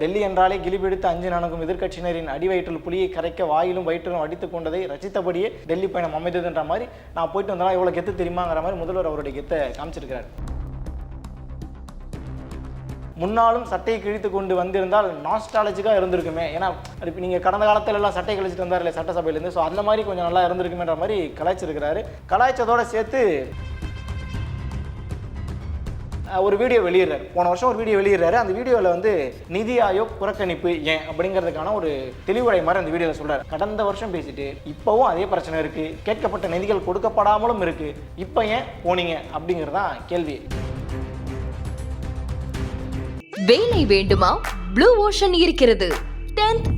டெல்லி என்றாலே கிலிபிடித்து அஞ்சு நடக்கும் எதிர்க்கட்சியினரின் அடிவயிற்றில் புலியை கரைக்க வாயிலும் வயிற்றிலும் அடித்துக் கொண்டதை ரசித்தபடியே டெல்லி பயணம் அமைந்ததுன்ற மாதிரி நான் போயிட்டு வந்தாலும் இவ்வளோ கெத்து தெரியுமாங்கிற மாதிரி முதல்வர் அவருடைய கெத்தை காமிச்சிருக்கிறார். முன்னாலும் சட்டையை கிழித்து கொண்டு வந்திருந்தால் நாஸ்டாலஜிக்காக இருந்திருக்குமே. ஏன்னா இப்போ நீங்கள் கடந்த காலத்துல எல்லாம் சட்டை கழிச்சிட்டு வந்தார் இல்லை சட்டசபையிலேருந்து ஸோ அந்த மாதிரி கொஞ்சம் நல்லா இருந்திருக்குமேன்ற மாதிரி கலாய்ச்சிருக்கிறாரு. கலாய்ச்சதோட சேர்த்து ஒரு வீடியோ வெளியிடுறாரு. போன வருஷம் ஒரு வீடியோ வெளியிடுறாரு. அந்த வீடியோவில் வந்து நிதி ஆயோக் புறக்கணிப்பு ஏன் அப்படிங்கிறதுக்கான ஒரு தெளிவுரை மாதிரி அந்த வீடியோவில் சொல்றாரு. கடந்த வருஷம் பேசிட்டு இப்போவும் அதே பிரச்சனை இருக்கு. கேட்கப்பட்ட நிதிகள் கொடுக்கப்படாமலும் இருக்கு. இப்போ ஏன் போனீங்க அப்படிங்கிறதான் கேள்வி. வேலை வேண்டுமா? ப்ளூ ஓஷன் இருக்கிறது. 10th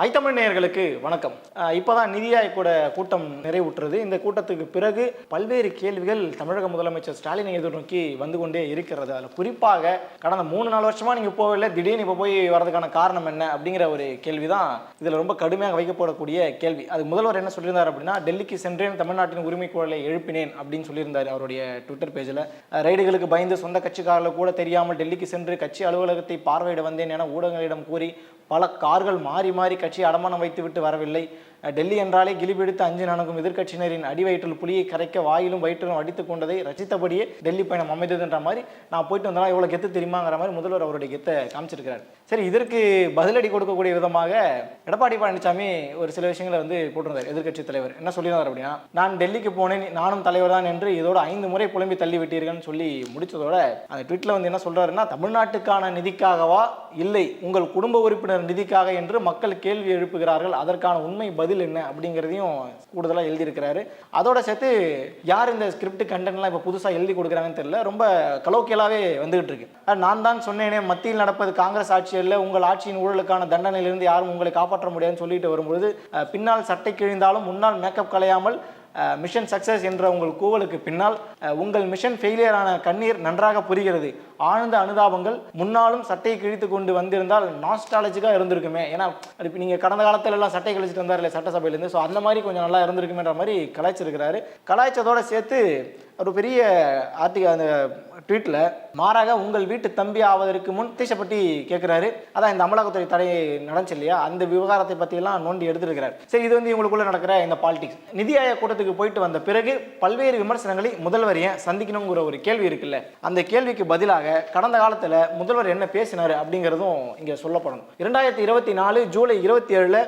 ஐத்தமிழ் நேயர்களுக்கு வணக்கம். இப்போதான் இப்பதான் நிதி ஆயோட கூட்டம் நிறைவுற்றது. இந்த கூட்டத்துக்கு பிறகு பல்வேறு கேள்விகள் தமிழக முதலமைச்சர் ஸ்டாலினை எதிர்நோக்கி வந்து கொண்டே இருக்கிறது. அதில் குறிப்பாக கடந்த மூணு நாலு வருஷமா நீங்க போகவில்லை திடீர்னு இப்போ போய் வரதுக்கான காரணம் என்ன அப்படிங்கிற ஒரு கேள்வி தான் இதில் ரொம்ப கடுமையாக வைக்கப்படக்கூடிய கேள்வி. அது முதல்வர் என்ன சொல்லியிருந்தார் அப்படின்னா டெல்லிக்கு சென்றேன் தமிழ்நாட்டின் உரிமை குரலை எழுப்பினேன் அப்படின்னு சொல்லியிருந்தார் அவருடைய ட்விட்டர் பேஜில் ரைடுகளுக்கு பயந்து சொந்த கட்சிக்காரர்கள் கூட தெரியாமல் டெல்லிக்கு சென்று கட்சி அலுவலகத்தை பார்வையிட வந்தேன் என ஊடகங்களிடம் கூறி பல கார்கள் மாறி மாறி கட்சி அடமானம் வைத்துவிட்டு வரவில்லை. டெல்லி என்றாலே கிலிபிடித்து அஞ்சு நடக்கும் எதிர்க்கட்சியினரின் அடிவயிற்றில் புலியை கரைக்க வாயிலும் வயிற்றிலும் அடித்து கொண்டதை ரசித்தபடியே டெல்லி பயணம் அமைந்ததுன்ற மாதிரி நான் போயிட்டு வந்தாலும் எவ்வளோ கெத்து தெரியுமாங்கிற மாதிரி முதல்வர் அவருடைய கெத்தை காமிச்சிருக்கிறார். சரி இதற்கு பதிலடி கொடுக்கக்கூடிய விதமாக எடப்பாடி பழனிசாமி ஒரு சில விஷயங்களை வந்து போட்டிருந்தார் எதிர்க்கட்சி தலைவர். என்ன சொல்லியிருந்தார் அப்படின்னா நான் டெல்லிக்கு போனேன் நானும் தலைவர் தான் என்று இதோட ஐந்து முறை புலம்பி தள்ளி விட்டீர்கள்னு சொல்லி முடிச்சதோட அந்த ட்விட்டில் வந்து என்ன சொல்றாருன்னா தமிழ்நாட்டுக்கான நிதிக்காகவா? இல்லை உங்கள் குடும்ப உறுப்பினர் நிதிக்காக என்று மக்கள் கேள்வி எழுப்புகிறார்கள். அதற்கான உண்மை பதில் என்ன அப்படிங்கிறதையும் கூடுதலாக எழுதியிருக்கிறாரு. அதோட சேர்த்து யார் இந்த ஸ்கிரிப்ட் கண்டென்ட்லாம் இப்போ புதுசாக எழுதி கொடுக்குறாங்கன்னு தெரியல. ரொம்ப கலோக்கியலாகவே வந்துகிட்டு இருக்கு. நான் தான் சொன்னேனே மத்தியில் நடப்பது காங்கிரஸ் ஆட்சியில் உங்கள் ஆட்சியின் ஊழலுக்கான தண்டனையிலிருந்து யாரும் உங்களை காப்பாற்ற முடியாதுன்னு சொல்லிட்டு வரும்பொழுது பின்னால் சட்டை கிழிந்தாலும் முன்னால் மேக்கப் கலையாமல் மிஷன் சக்சஸ் என்ற உங்கள் கூவலுக்கு பின்னால் உங்கள் மிஷன் ஃபெயிலியரான கண்ணீர் நன்றாக புரிகிறது. ஆழ்ந்த அனுதாபங்கள் முன்னாலும் சட்டையை கிழித்து கொண்டு வந்திருந்தால் நாஸ்டாலஜிக்காக இருந்திருக்குமே. ஏன்னா அது நீங்கள் கடந்த காலத்துல எல்லாம் சட்டை கழிச்சிட்டு வந்தார் இல்லை சட்டசபையிலேருந்து ஸோ அந்த மாதிரி கொஞ்சம் நல்லா இருந்திருக்குமேன்ற மாதிரி கலாய்ச்சிருக்கிறாரு. கலாய்ச்சதோடு சேர்த்து ஒரு பெரிய ஆர்டிக அந்த ட்வீட்டில் மாறாக உங்கள் வீட்டு தம்பி ஆவதற்கு முன் தீசப்பட்டி கேட்குறாரு அதான் இந்த அமலாக்கத்துறை தடை நடந்துச்சு இல்லையா? அந்த விவகாரத்தை பற்றியெல்லாம் நோண்டி எடுத்திருக்கிறார். சரி இது வந்து இவங்களுக்குள்ளே நடக்கிற இந்த பாலிடிக்ஸ் நிதி கூட்டத்தில் கூட்டத்துக்கு போயிட்டு வந்த பிறகு பல்வேறு விமர்சனங்களை முதல்வர் ஏன் சந்திக்கணுங்கிற ஒரு கேள்வி இருக்குல்ல. அந்த கேள்விக்கு பதிலாக கடந்த காலத்தில் முதல்வர் என்ன பேசினார் அப்படிங்கிறதும் இங்கே சொல்லப்படணும். இரண்டாயிரத்தி இருபத்தி நாலு ஜூலை இருபத்தி ஏழில்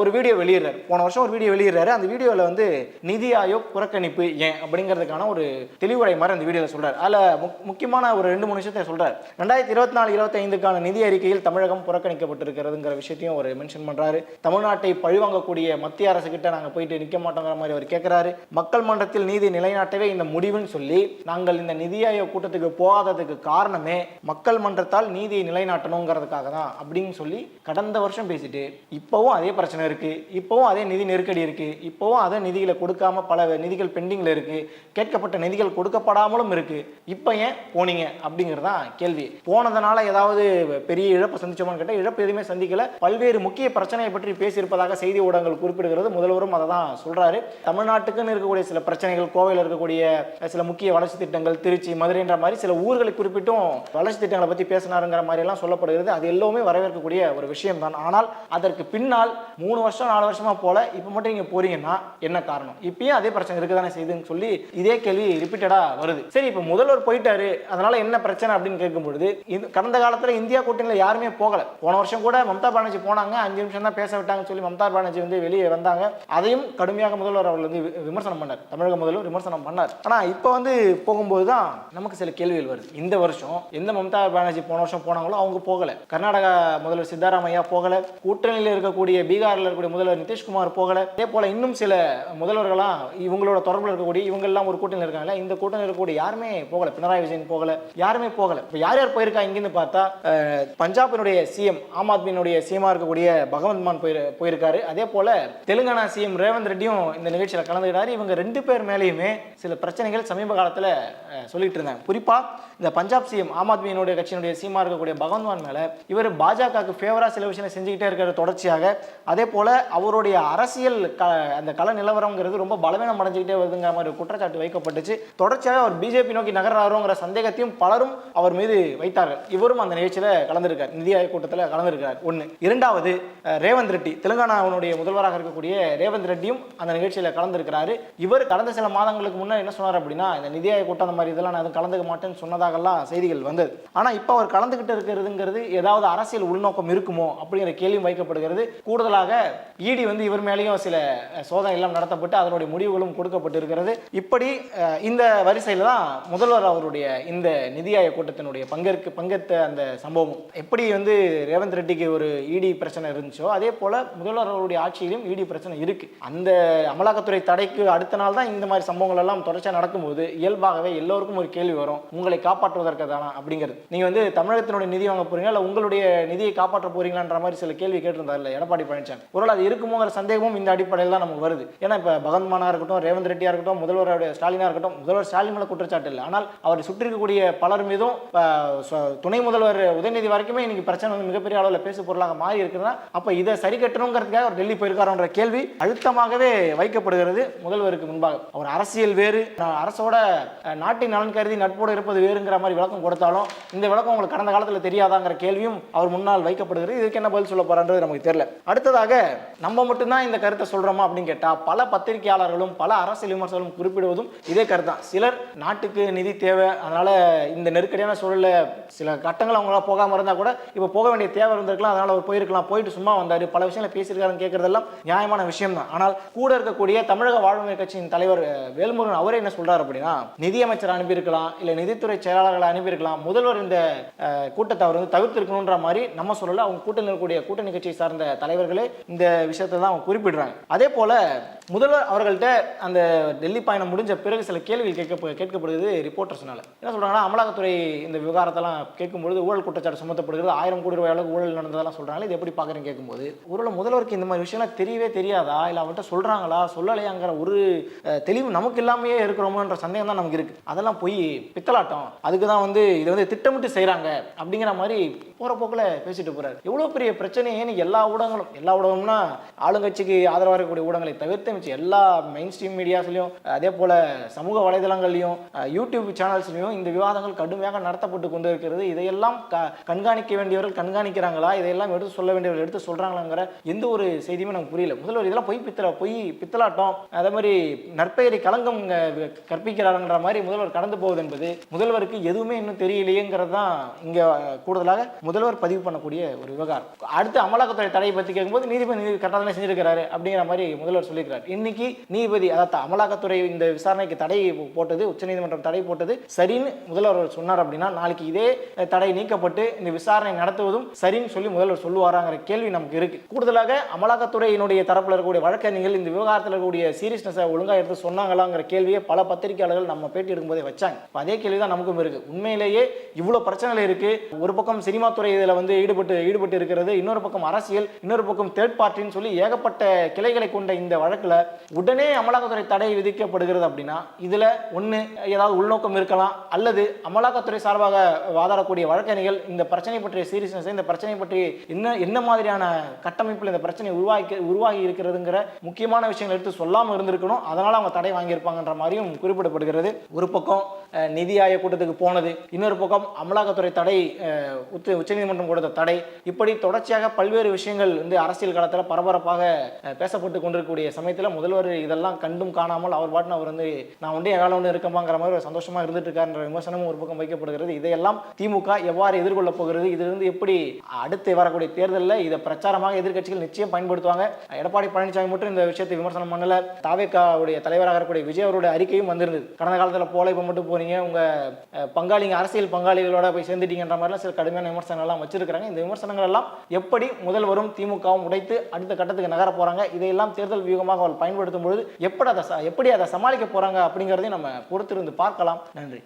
ஒரு வீடியோ வெளியிடுறாரு. போன வருஷம் ஒரு வீடியோ வெளியிடுறாரு. அந்த வீடியோவில் வந்து நிதி ஆயோக் புறக்கணிப்பு ஏன் அப்படிங்கிறதுக்கான ஒரு தெளிவுரை மாதிரி அந்த வீடியோவில் சொல்கிறார் அதில் முக்கியமான ஒரு ரெண்டு மூணு விஷயத்தை சொல்கிறார் ரெண்டாயிரத்தி இருபத்தி நாலு இருபத்தைந்துக்கான நிதி அறிக்கையில் தமிழகம் புறக்கணிக்கப்பட்டிருக்கிறதுங்கிற விஷயத்தையும் ஒரு மென்ஷன் பண்ணுறாரு தமிழ்நாட்டை பழிவாங்கக்கூடிய மத்திய அரசு கிட்ட நாங்கள் போயிட்டு நிற்க மாட்டோங்கிற மாதிரி அவர் கேட்குறாரு மக்கள் மன்றத்தில் நீதி நிலைநாட்டவே இந்த முடிவுன்னு சொல்லி நாங்கள் இந்த நிதி ஆயோக் கூட்டத்துக்கு போகாததுக்கு காரணமே மக்கள் மன்றத்தால் நீதியை நிலைநாட்டணுங்கிறதுக்காக தான் அப்படின்னு சொல்லி கடந்த வருஷம் பேசிட்டு இப்போவும் அதே பிரச்சனை இருக்கு இப்போவும் அதே நிதி நெருக்கடி இருக்கு இப்போவும் அதே நிதிகளை கொடுக்காம பல நிதிகள் பெண்டிங்ல இருக்கு கேட்கப்பட்ட நிதிகள் கொடுக்கப்படாமலும் இருக்கு. இப்போ ஏன் போனீங்க அப்படிங்கிறதான் கேள்வி. போனதுனால ஏதாவது பெரிய இழப்பு சந்திச்சோமான்னு கேட்டால் இழப்பு எதுவுமே சந்திக்கல. பல்வேறு முக்கிய பிரச்சனையை பற்றி பேசியிருப்பதாக செய்தி ஊடகங்கள் குறிப்பிடுகிறது. முதல்வரும் அதை தான் சொல்றாரு. தமிழ்நாட்டு தமிழ்நாட்டுக்குன்னு இருக்கக்கூடிய சில பிரச்சனைகள் கோவையில் இருக்கக்கூடிய சில முக்கிய வளர்ச்சி திட்டங்கள் திருச்சி மதுரைன்ற மாதிரி சில ஊர்களை குறிப்பிட்டும் வளர்ச்சி திட்டங்களை பற்றி பேசினாருங்கிற மாதிரி எல்லாம் சொல்லப்படுகிறது. அது எல்லாமே வரவேற்கக்கூடிய ஒரு விஷயம் தான் ஆனால் அதற்கு பின்னால் மூணு வருஷம் நாலு வருஷமா போல இப்போ மட்டும் நீங்க போறீங்கன்னா என்ன காரணம்? இப்பயும் அதே பிரச்சனை இருக்குதானே செய்யுதுன்னு சொல்லி இதே கேள்வி ரிப்பீட்டடா வருது. சரி இப்போ முதல்வர் போயிட்டாரு. அதனால என்ன பிரச்சனை அப்படின்னு கேட்கும்பொழுது இந்த- கடந்த காலத்தில் இந்தியா கூட்டணியில் யாருமே போகல. போன வருஷம் கூட மம்தா பானர்ஜி போனாங்க. அஞ்சு நிமிஷம் தான் பேச விட்டாங்கன்னு சொல்லி மம்தா பானர்ஜி வந்து வெளியே வந்தாங்க. அதையும் கடுமையாக முதல்வர் அவர்கள் வந்து விமர்சனம் பண்ணார். தமிழக முதல்வர் விமர்சனம் பண்ணார். ஆனா இப்போ வந்து போகும்போது தான் நமக்கு சில கேள்விகள் வருது. இந்த வருஷம் எந்த மம்தா பானர்ஜி போன வருஷம் போனாங்களோ அவங்க போகல. கர்நாடகா முதல்வர் சித்தாராமையா போகல. கூட்டணியில் இருக்கக்கூடிய பீகாரில் இருக்கக்கூடிய முதல்வர் நிதிஷ்குமார் போகல. அதே போல இன்னும் சில முதல்வர்களாம் இவங்களோட தொடர்பில் இருக்கக்கூடிய இவங்க எல்லாம் ஒரு கூட்டணியில் இருக்காங்கல்ல இந்த கூட்டணியில் இருக்கக்கூடிய யாருமே போகல. பினராயி விஜயன் போகல. யாருமே போகல. இப்போ யார் யார் போயிருக்கா இங்கேருந்து பார்த்தா பஞ்சாபினுடைய சிஎம் ஆம் ஆத்மியினுடைய சிஎம்மா இருக்கக்கூடிய பகவந்த் மான் போயிரு போயிருக்காரு. அதே போல தெலுங்கானா சிஎம் ரேவந்த் ரெட்டியும் இந்த நிகழ்ச்சியில் கலந்து கலந்துக்கிட்டாரு இவங்க ரெண்டு பேர் மேலேயுமே சில பிரச்சனைகள் சமீப காலத்தில் சொல்லிட்டு இருந்தாங்க. குறிப்பா இந்த பஞ்சாப் சிஎம் ஆம் ஆத்மியினுடைய கட்சியினுடைய சீமா இருக்கக்கூடிய பகவான் மேலே இவர் பாஜகவுக்கு ஃபேவராக சில விஷயங்களை செஞ்சுக்கிட்டே இருக்கிற தொடர்ச்சியாக. அதே போல் அவருடைய அரசியல் க அந்த கள நிலவரங்கிறது ரொம்ப பலவீனம் அடைஞ்சுக்கிட்டே வருதுங்கிற மாதிரி ஒரு குற்றச்சாட்டு வைக்கப்பட்டுச்சு. தொடர்ச்சியாக அவர் பிஜேபி நோக்கி நகர்றாருங்கிற சந்தேகத்தையும் பலரும் அவர் மீது வைத்தார்கள். இவரும் அந்த நிகழ்ச்சியில் கலந்திருக்கார். நிதி ஆயோக் கூட்டத்தில் கலந்திருக்கிறார். ஒன்று இரண்டாவது ரேவந்த் ரெட்டி தெலுங்கானாவுடைய முதல்வராக இருக்கக்கூடிய ரேவந்த் ரெட்டியும் அந்த நிகழ்ச்சியில் கலந்திருக்கிறாரு. இவர் கடந்த சில மாதங்களுக்கு முன்னாடி என்ன சொன்னார் அப்படின்னா இந்த நிதி ஆயோக் கூட்டம் அந்த மாதிரி இதெல்லாம் நான் எதுவும் கலந்துக்க மாட்டேன்னு சொன்னதாக சொன்னதாகலாம் செய்திகள் வந்தது. ஆனா இப்போ அவர் கலந்துகிட்டு இருக்கிறதுங்கிறது ஏதாவது அரசியல் உள்நோக்கம் இருக்குமோ அப்படிங்கிற கேள்வியும் வைக்கப்படுகிறது. கூடுதலாக இடி வந்து இவர் மேலேயும் சில சோதனை எல்லாம் நடத்தப்பட்டு அதனுடைய முடிவுகளும் கொடுக்கப்பட்டிருக்கிறது. இப்படி இந்த வரிசையில் தான் முதல்வர் அவருடைய இந்த நிதி ஆயோக் கூட்டத்தினுடைய பங்கேற்க பங்கேற்ற அந்த சம்பவம் எப்படி வந்து ரேவந்த் ரெட்டிக்கு ஒரு இடி பிரச்சனை இருந்துச்சோ அதே போல முதல்வர் அவருடைய ஆட்சியிலும் இடி பிரச்சனை இருக்கு. அந்த அமலாக்கத்துறை தடைக்கு அடுத்த நாள் தான் இந்த மாதிரி சம்பவங்கள் எல்லாம் தொடர்ச்சியாக நடக்கும்போது இயல்பாகவே எல்லோருக்கும் ஒரு கேள்வி வரும். உங்களை காப்பாற்றுவதற்கு தானா அப்படிங்கிறது. நீங்க வந்து தமிழகத்தினுடைய நிதி வாங்க போறீங்களா? இல்லை உங்களுடைய நிதியை காப்பாற்ற போறீங்களான்ற மாதிரி சில கேள்வி கேட்டிருந்தார்ல எடப்பாடி பழனிசாமி. ஒருவேளை அது இருக்குமோங்கிற சந்தேகமும் இந்த அடிப்படையில் தான் நமக்கு வருது. ஏன்னா இப்போ பகவந்த்மானா இருக்கட்டும் ரேவந்த் ரெட்டியா இருக்கட்டும் முதல்வருடைய ஸ்டாலினா இருக்கட்டும் முதல்வர் ஸ்டாலின் மேல குற்றச்சாட்டு இல்லை. ஆனால் அவர் சுற்றி இருக்கக்கூடிய பலர் மீதும் துணை முதல்வர் உதயநிதி வரைக்குமே இன்னைக்கு பிரச்சனை வந்து மிகப்பெரிய அளவில் பேசு பொருளாக மாறி இருக்குதுன்னா அப்ப இதை சரி கட்டணுங்கிறதுக்காக அவர் டெல்லி போயிருக்காருன்ற கேள்வி அழுத்தமாகவே வைக்கப்படுகிறது முதல்வருக்கு முன்பாக. அவர் அரசியல் வேறு. அரசோட நாட்டின் நலன் கருதி நட்போடு இருப்பது வேறு இருக்குங்கிற மாதிரி விளக்கம் கொடுத்தாலும் இந்த விளக்கம் உங்களுக்கு கடந்த காலத்தில் தெரியாதாங்கிற கேள்வியும் அவர் முன்னால் வைக்கப்படுகிறது. இதுக்கு என்ன பதில் சொல்ல போறான்றது நமக்கு தெரியல. அடுத்ததாக நம்ம மட்டும்தான் இந்த கருத்தை சொல்றோமா அப்படின்னு கேட்டால் பல பத்திரிகையாளர்களும் பல அரசியல் விமர்சகர்களும் குறிப்பிடுவதும் இதே கருத்து தான். சிலர் நாட்டுக்கு நிதி தேவை அதனால இந்த நெருக்கடியான சூழலில் சில கட்டங்கள் அவங்களால போகாம இருந்தால் கூட இப்போ போக வேண்டிய தேவை இருந்திருக்கலாம் அதனால அவர் போயிருக்கலாம் போயிட்டு சும்மா வந்தார் பல விஷயங்களை பேசியிருக்காருன்னு கேட்கறதெல்லாம் நியாயமான விஷயம் தான். ஆனால் கூட இருக்கக்கூடிய தமிழக வாழ்வுமை கட்சியின் தலைவர் வேல்முருகன் அவரே என்ன சொல்றாரு அப்படின்னா நிதியமைச்சர் அனுப்பியிருக்கலாம் இல்லை நிதித்துறை செயலாளர்களை அனுப்பியிருக்கலாம். முதல்வர் இந்த கூட்டத்தை அவர் வந்து தவிர்த்திருக்கணுன்ற மாதிரி நம்ம சொல்லல. அவங்க கூட்டணி இருக்கக்கூடிய கூட்டணி கட்சியை சார்ந்த தலைவர்களே இந்த விஷயத்தை தான் அவங்க குறிப்பிடுறாங்க. அதே போல முதல்வர் அவர்கள்ட்ட அந்த டெல்லி பயணம் முடிஞ்ச பிறகு சில கேள்விகள் கேட்க கேட்கப்படுகிறது ரிப்போர்ட்டர்ஸ்னால என்ன சொல்றாங்கன்னா அமலாக்கத்துறை இந்த விவகாரத்தெல்லாம் கேட்கும்பொழுது ஊழல் குற்றச்சாட்டு சுமத்தப்படுகிறது. ஆயிரம் கோடி ரூபாய் அளவுக்கு ஊழல் நடந்ததெல்லாம் சொல்றாங்க இது எப்படி பார்க்குறேன்னு கேட்கும்போது ஒருவேளை முதல்வருக்கு இந்த மாதிரி விஷயம்லாம் தெரியவே தெரியாதா? இல்லை அவர்கிட்ட சொல்றாங்களா? சொல்லலையாங்கிற ஒரு தெளிவு நமக்கு இல்லாமையே இருக்கிறோமோன்ற சந்தேகம் தான் நமக்கு இருக்கு. அதெல்லாம் போய் பித்தலாட்டம். அதுக்கு தான் வந்து இதை வந்து திட்டமிட்டு செய்கிறாங்க அப்படிங்கிற மாதிரி போகிற போக்கில் பேசிட்டு போகிறாரு எவ்வளோ பெரிய பிரச்சனையே எல்லா ஊடகங்களும் எல்லா ஊடகம்னா ஆளுங்கட்சிக்கு ஆதரவாக இருக்கக்கூடிய ஊடகங்களை தவிர்த்து மிச்சம் எல்லா மெயின் ஸ்ட்ரீம் மீடியாஸ்லையும் அதே போல் சமூக வலைதளங்கள்லையும் யூடியூப் சேனல்ஸ்லையும் இந்த விவாதங்கள் கடுமையாக நடத்தப்பட்டு கொண்டு இருக்கிறது. இதையெல்லாம் க- கண்காணிக்க வேண்டியவர்கள் கண்காணிக்கிறாங்களா? இதையெல்லாம் எடுத்து சொல்ல வேண்டியவர்கள் எடுத்து சொல்கிறாங்களாங்கிற எந்த ஒரு செய்தியுமே நமக்கு புரியல. முதல்வர் இதெல்லாம் பொய் பித்தல பொய் பித்தலாட்டம் அதே மாதிரி நற்பெயரை களங்கம் கற்பிக்கிறாருங்கிற மாதிரி முதல்வர் கடந்து போகுது என்பது முதல்வருக்கு எதுவுமே இன்னும் தெரியலையேங்கிறது தான் இங்க கூடுதலாக முதல்வர் பதிவு பண்ணக்கூடிய ஒரு விவகாரம். அடுத்து அமலாக்கத்துறை தடையை பற்றி கேட்கும்போது நீதிபதி நீதி கரெக்டாக தானே செஞ்சிருக்கிறாரு அப்படிங்கிற மாதிரி முதல்வர் சொல்லியிருக்கிறார். இன்னைக்கு நீதிபதி அதாவது அமலாக்கத்துறை இந்த விசாரணைக்கு தடை போட்டது உச்சநீதிமன்றம் தடை போட்டது சரின்னு முதல்வர் சொன்னார் அப்படின்னா நாளைக்கு இதே தடை நீக்கப்பட்டு இந்த விசாரணை நடத்துவதும் சரின்னு சொல்லி முதல்வர் சொல்லுவாராங்கிற கேள்வி நமக்கு இருக்கு. கூடுதலாக அமலாக்கத்துறையினுடைய தரப்பில் இருக்கக்கூடிய வழக்கறிஞர்கள் இந்த விவகாரத்தில் இருக்கக்கூடிய சீரியஸ்னஸை ஒழுங்காக எடுத்து சொன்னாங்களாங்கிற கேள்வியை பல பத்திரிகையாளர்கள் நம்ம பேட்டி எடுக்கும்போதே வச்சாங்க. அதே கேள்வி தான் நமக்கும் இருக்கு. உண்மையிலேயே இவ்வளவு பிரச்சனைகள் இருக்கு. ஒரு பக்கம் சினிமா துறை இதில் வந்து ஈடுபட்டு ஈடுபட்டு இருக்கிறது. இன்னொரு பக்கம் அரசியல் இன்னொரு பக்கம் தேர்ட் பார்ட்டின்னு சொல்லி ஏகப்பட்ட கிளைகளை கொண்ட இந்த வழக்கில் உடனே அமலாக்கத்துறை தடை விதிக்கப்படுகிறது அப்படின்னா இதுல ஒண்ணு ஏதாவது உள்நோக்கம் இருக்கலாம். அல்லது அமலாக்கத்துறை சார்பாக வாதாடக்கூடிய வழக்கறிஞர்கள் இந்த பிரச்சனை பற்றிய சீரியஸ்னஸ் இந்த பிரச்சனை பற்றி என்ன என்ன மாதிரியான கட்டமைப்பில் இந்த பிரச்சனை உருவாக்கி உருவாகி இருக்கிறதுங்கிற முக்கியமான விஷயங்கள் எடுத்து சொல்லாமல் இருந்திருக்கணும். அதனால அவங்க தடை வாங்கியிருப்பாங்கன்ற மாதிரியும் குறிப்பிடப்படுகிறது. ஒரு பக்கம் நிதி ஆய கூட்டத்துக்கு போனது. இன்னொரு பக்கம் அமலாக்கத்துறை தடை உச்ச உச்சநீதிமன்றம் கொடுத்த தடை. இப்படி தொடர்ச்சியாக பல்வேறு விஷயங்கள் வந்து அரசியல் காலத்தில் பரபரப்பாக பேசப்பட்டு கொண்டிருக்கக்கூடிய சமயத்தில் முதல்வர் இதெல்லாம் கண்டும் காணாமல் அவர் பாட்டுன்னு அவர் வந்து நான் ஒன்றே வேலை ஒன்று இருக்கமாங்கிற மாதிரி ஒரு சந்தோஷமாக இருந்துட்டு இருக்காருன்ற விமர்சனமும் ஒரு பக்கம் வைக்கப்படுகிறது. இதையெல்லாம் திமுக எவ்வாறு எதிர்கொள்ள போகிறது? இதிலிருந்து எப்படி அடுத்து வரக்கூடிய தேர்தலில் இதை பிரச்சாரமாக எதிர்க்கட்சிகள் நிச்சயம் பயன்படுத்துவாங்க? எடப்பாடி பழனிசாமி மட்டும் இந்த விஷயத்தை விமர்சனம் பண்ணல. தாவேக்காவுடைய தலைவராக இருக்கக்கூடிய விஜய் அவருடைய அறிக்கையும் வந்திருந்தது. கடந்த காலத்தில் போல இப்போ மட்டும் போறீங்க உங்க பங்காளிங்க அரசியல் பங்காளிகளோட போய் சேர்ந்துட்டீங்கன்ற மாதிரிலாம் சில கடுமையான விமர்சனங்கள்லாம் வச்சிருக்கிறாங்க. இந்த விமர்சனங்கள் எல்லாம் எப்படி முதல்வரும் திமுகவும் உடைத்து அடுத்த கட்டத்துக்கு நகர போறாங்க? இதையெல்லாம் தேர்தல் வியூகமாக அவள் பயன்படுத்தும் பொழுது எப்படி அதை எப்படி அதை சமாளிக்க போறாங்க அப்படிங்கிறதையும் நம்ம பொறுத்திருந்து பார்க்கலாம். நன்றி.